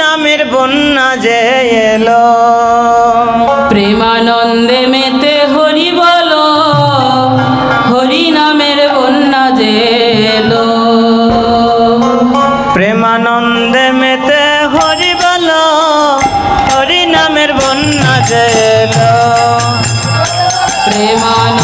নামের বন্যা যে এলো। প্রেমানন্দে মেতে হরি বল হরি নামের বন্যা যে এলো। প্রেমানন্দে মেতে হরি বল হরি নামের বন্যা যে এলো। প্রেমানন্দ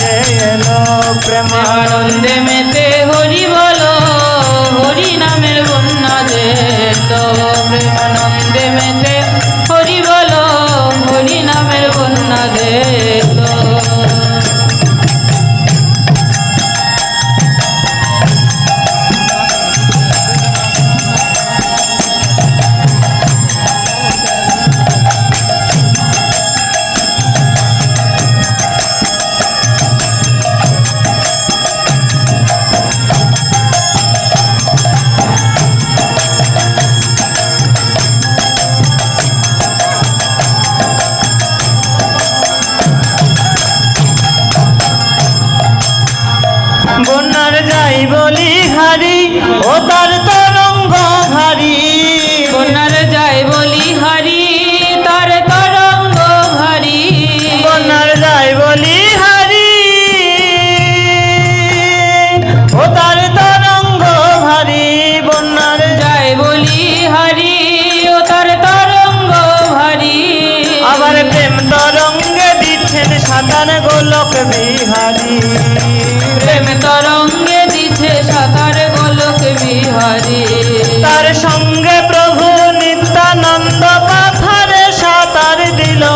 జయలో ప్రమాణం নাই বলি হারি ও তার তরঙ্গ হারি। কন্যার যাই বলি হারি গোলক বিহারি। প্রেম তরঙ্গে দিছে সাঁতার গোলক বিহারি। তার সঙ্গে প্রভু নিত্যানন্দ পাথারে সাঁতার দিলো।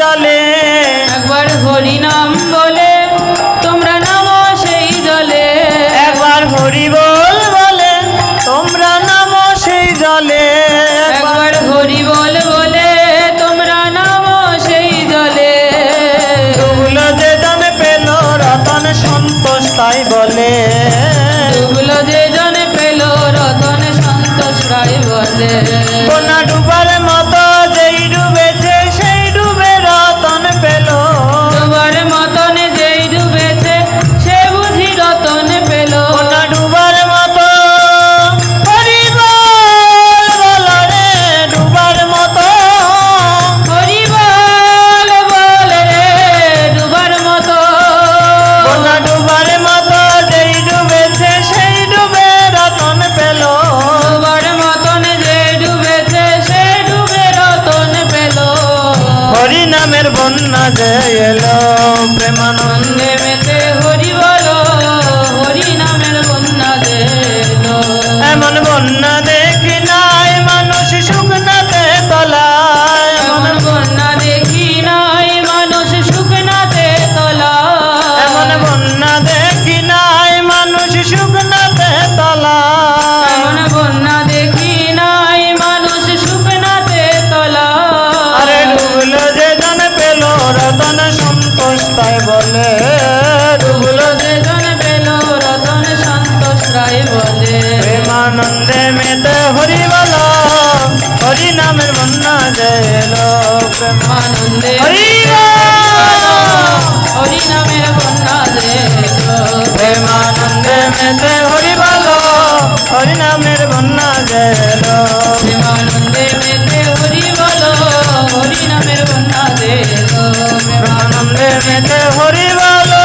জলে। একবার হরি নাম বলে তোমরা নাম সেই জলে। একবার হরি বল বলে তোমরা নাম সেই জলে। একবার হরি বল বলে তোমরা নাম সেই জলে। ডুবলো যে দামে পেল রতন সন্তোষ তাই বলে। রে প্রেমানন্দে মেতে হরি বলো হরি নামের বন্যা জয়ল প্রেমানন্দে। হরি হরি নামের বন্যা জয়ল প্রেমানন্দে মেতে হরি বলো হরি নামের বন্যা জয়ল প্রেমানন্দে মেতে হরি বলো হরি নামের বন্যা জয়ল প্রেমানন্দে মেতে হরি বলো